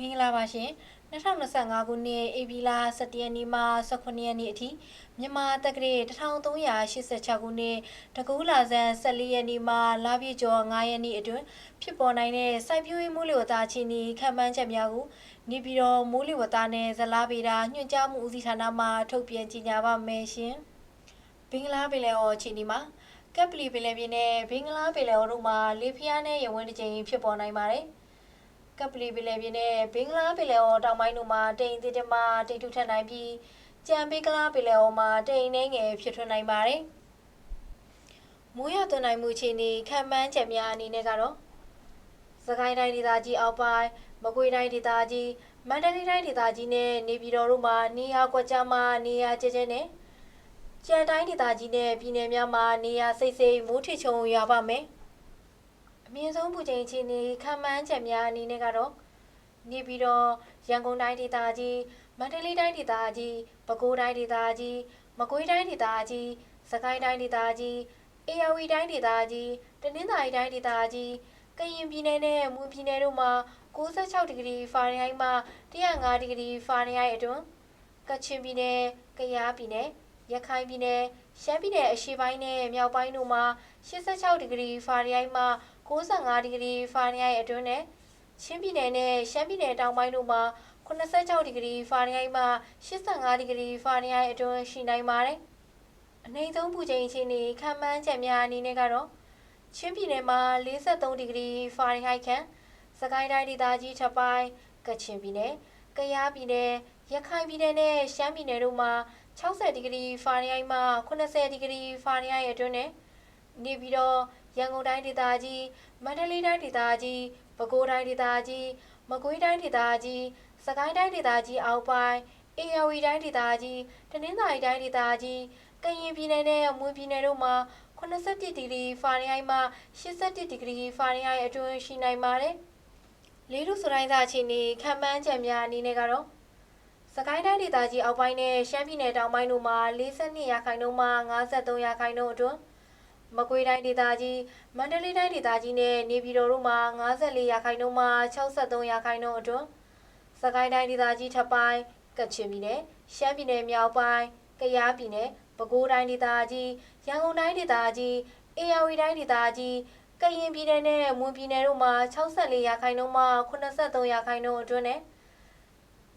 မင်္ဂလာပါရှင်2025ခုနှစ်ဧပြီလ17ရက်နေ့မှ18ရက်နေ့အထိမြန်မာတက္ကရာ1386ခုနှစ်တကူးလာဇန်14ရက်နေ့မှလပြည့်ကျော်9ရက်နေ့အတွင်းဖြစ်ပေါ်နိုင်တဲ့စိုက်ပျိုးရေးမိုးလေဝသအခြေအနေခံမှန်းချက်များကိုနေပြည်တော်မိုးလေဝသနဲ့ဇလားဗေဒညွှန်ကြားမှုဦးစီးဌာနမှထုတ်ပြန်ကြေညာပါမယ်ရှင်ဘင်္ဂလားပင်လယ်အော်အခြေအနေမှာကပ်ပလီပင်လယ်ပြင်နဲ့ဘင်္ဂလားပင်လယ်အော်တို့မှာလေဖျားနဲ့ရဝန်းတစ်ကြိမ်ဖြစ်ပေါ်နိုင်ပါတယ်။ ကပ်ပလီပင်လယ်ပြင်နဲ့ဘင်္ဂလားပင်လယ်အော်တောင်ပိုင်းတို့မှာတိမ်သစ်တမတိမ်ထူထပ်နိုင်ပြီးကြံဘင်္ဂလားပင်လယ်အော်မှာတိမ်နှင်းငယ်ဖြစ်ထွန်းနိုင်ပါတယ်။မိုးရသွန်းနိုင်မှုအခြေအနေခံမှန်းချက်များအနေနဲ့ကတော့စကိုင်းတိုင်းဒေသကြီးအောက်ပိုင်းမကွေးတိုင်းဒေသကြီးမန္တလေးတိုင်းဒေသကြီးနဲ့နေပြည်တော်တို့မှာနေရာကွက်ကြားမှာနေရာကျကျနဲ့ကြံတိုင်းဒေသကြီးနဲ့ပြည်နယ်များမှာနေရာစိတ်စိတ်မိုးထချုံရွာပါမယ်။ အမြင့်ဆုံးပူချိန်အခြေအနေခံမှန်းချက်များအနေနဲ့ကတော့နေပြီးတော့ရန်ကုန်တိုင်းဒေသကြီးမန္တလေးတိုင်းဒေသကြီးပဲခူးတိုင်းဒေသကြီးမကွေးတိုင်းဒေသကြီးစကိုင်းတိုင်းဒေသကြီးအေရဝတီတိုင်းဒေသကြီးတနင်္သာရီတိုင်းဒေသကြီးကရင်ပြည်နယ်နဲ့မွန်ပြည်နယ်တို့မှာ96ဒီဂရီဖာရင်ဟိုက်မှ105ဒီဂရီဖာရင်ဟိုက်အတွင်းကချင်ပြည်နယ်၊ကယားပြည်နယ်၊ရခိုင်ပြည်နယ်၊ရှမ်းပြည်နယ်အရှေ့ပိုင်းနဲ့မြောက်ပိုင်းတို့မှာ86ဒီဂရီဖာရင်ဟိုက်မှ 65ဒီဂရီဖာရင်ဟိုက်အတွင်းနဲ့ချင်းပြည်နယ်နဲ့ရှမ်းပြည်နယ်တောင်ပိုင်းတို့မှာ86ဒီဂရီဖာရင်ဟိုက်မှ85ဒီဂရီဖာရင်ဟိုက်အတွင်းရှိနိုင်ပါတယ်။အနည်းဆုံးပူချိန်အခြေအနေခံမှန်းချက်များအနေနဲ့ကတော့ချင်းပြည်နယ်မှာ43ဒီဂရီဖာရင်ဟိုက်ခန့်စကိုင်းတိုင်းဒေသကြီးထပ်ပိုင်းကချင်ပြည်နယ်ကယားပြည်နယ်ရခိုင်ပြည်နယ်နဲ့ရှမ်းပြည်နယ်တို့မှာ60ဒီဂရီဖာရင်ဟိုက်မှ80ဒီဂရီဖာရင်ဟိုက်အတွင်းနဲ့နေပြီးတော့ ရန်ကုန်တိုင်းဒေသကြီးမန္တလေးတိုင်းဒေသကြီးပဲခူးတိုင်းဒေသကြီးမကွေးတိုင်းဒေသကြီးစကိုင်းတိုင်းဒေသကြီးအောက်ပိုင်းအေရဝတီတိုင်းဒေသကြီးတနင်္သာရီတိုင်းဒေသကြီးကရင်ပြည်နယ်နဲ့မွန်ပြည်နယ်တို့မှာ81ဒီဂရီဖာရင်ဟိုက်မှ81ဒီဂရီဖာရင်ဟိုက်အတွင်းရှိနိုင်ပါတယ်။လေးလူစရိုင်းသားအခြေအနေခံမှန်းချက်များအနေနဲ့ကတော့စကိုင်းတိုင်းဒေသကြီးအောက်ပိုင်းနဲ့ရှမ်းပြည်နယ်တောင်ပိုင်းတို့မှာ42ရာခိုင်နှုန်းမှ53ရာခိုင်နှုန်းအတွင်း မကွေးတိုင်းဒေသကြီးမန္တလေးတိုင်းဒေသကြီးနဲ့နေပြည်တော်တို့မှာ54ရာခိုင်နှုန်းမှ63ရာခိုင်နှုန်းအတွင်းစကိုင်းတိုင်းဒေသကြီးထပ်ပိုင်းကချင်ပြည်နယ်ရှမ်းပြည်နယ်မြောက်ပိုင်းကယားပြည်နယ်ပဲခူးတိုင်းဒေသကြီးရန်ကုန်တိုင်းဒေသကြီးအေရဝတီတိုင်းဒေသကြီးကရင်ပြည်နယ်နဲ့မွန်ပြည်နယ်တို့မှာ64ရာခိုင်နှုန်းမှ83ရာခိုင်နှုန်းအတွင်းနဲ့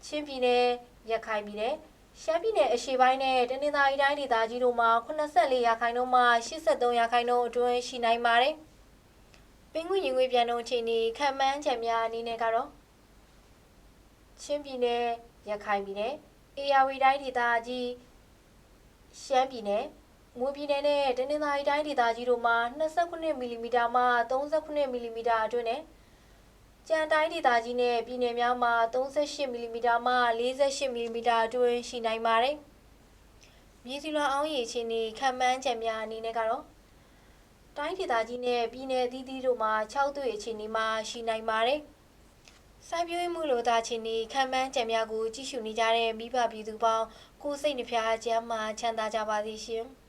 ချင်းပြည်နယ်ရခိုင်ပြည်နယ် ရှမ်းပြည်နယ်အရှေ့ပိုင်းနဲ့တနင်္သာရီတိုင်းဒေသကြီးတို့မှာ84ရာခိုင်နှုန်းမှ83ရာခိုင်နှုန်းအတွင်းရှိနိုင်ပါတယ်။ပင်ကွရင်ငွေပြန်နှုန်းအခြေအနေခံမှန်းချက်များအနေနဲ့ကတော့ချင်းပြည်နယ်ရခိုင်ပြည်နယ်အေရဝတီတိုင်းဒေသကြီးရှမ်းပြည်နယ်မွေပြည်နယ်နဲ့တနင်္သာရီတိုင်းဒေသကြီးတို့မှာ29မီလီမီတာမှ39မီလီမီတာအတွင်းနဲ့ ကြံတိုင်းဒေသကြီးနဲ့ပြည်နယ်များမှာ38မီလီမီတာမှ48မီလီမီတာအတွင်းရှိနိုင်ပါတယ်။မြေစီလွှာအောင်းရေချင်းနေခံမှန်းချက်များအနေနဲ့ကတော့တိုင်းဒေသကြီးနဲ့ပြည်နယ်အသီးသီးတို့မှာ6သွေအခြေအနေမှာရှိနိုင်ပါတယ်။စိုက်ပျိုးမှုလိုသားချင်းနေခံမှန်းချက်များကိုကြည့်ရှုနေကြတဲ့မိဘပြည်သူပေါင်းကိုစိတ်နှဖျားချမ်းမှချမ်းသာကြပါစေရှင်။